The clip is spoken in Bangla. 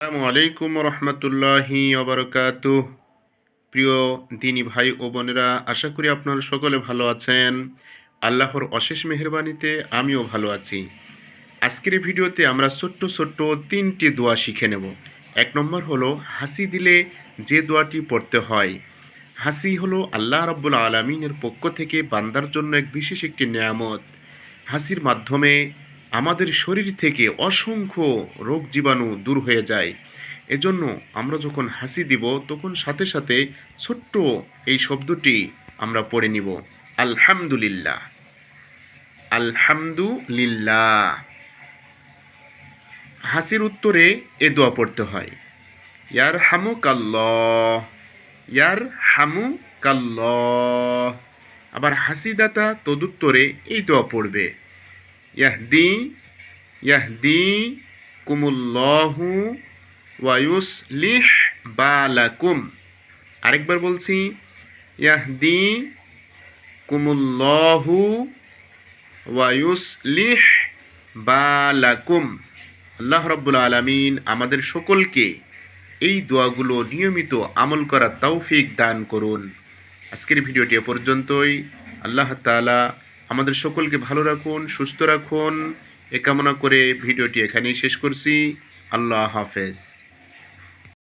আসসালামু আলাইকুম রহমতুল্লাহি অবরকাত প্রিয় দিনী ভাই ও বোনেরা, আশা করি আপনারা সকলে ভালো আছেন। আল্লাহর অশেষ মেহরবানিতে আমিও ভালো আছি। আজকের ভিডিওতে আমরা ছোট্ট ছোট্ট তিনটি দোয়া শিখে নেব। এক নম্বর হলো, হাসি দিলে যে দোয়াটি পড়তে হয়। হাসি হলো আল্লাহ রাব্বুল আলমিনের পক্ষ থেকে বান্দার জন্য এক বিশেষ একটি নেয়ামত। হাসির মাধ্যমে আমাদের শরীর থেকে অসংখ্য রোগ জীবাণু দূর হয়ে যায়। এজন্য আমরা যখন হাসি দিব, তখন সাথে সাথে ছোট্ট এই শব্দটি আমরা পড়ে নিব। আলহামদুলিল্লাহ। আলহামদুলিল্লাহ। হাসির উত্তরে এ দোয়া পড়তে হয়। ইয়ার হামু কাল্লাহ ইয়ার হামু কাল্লাহ আবার হাসিদাতা তদুত্তরে এই দোয়া পড়বে। ইয়াহদি ইয়াহদি কুমুল্লাহু ওয়ায়ুসলিহ বালাকুম আরেকবার বলছি ইয়াহদি কুমুল্লাহু ওয়ায়ুসলিহ বালাকুম আল্লাহ রব্বুল আলমিন আমাদের সকলকে এই দোয়াগুলো নিয়মিত আমল করার তৌফিক দান করুন। আজকের ভিডিওটি পর্যন্তই। আল্লাহ তাআলা আমাদের সকলকে ভালো রাখুন, সুস্থ রাখুন। এ কামনা করে ভিডিওটি এখানেই শেষ করছি। আল্লাহ হাফেজ।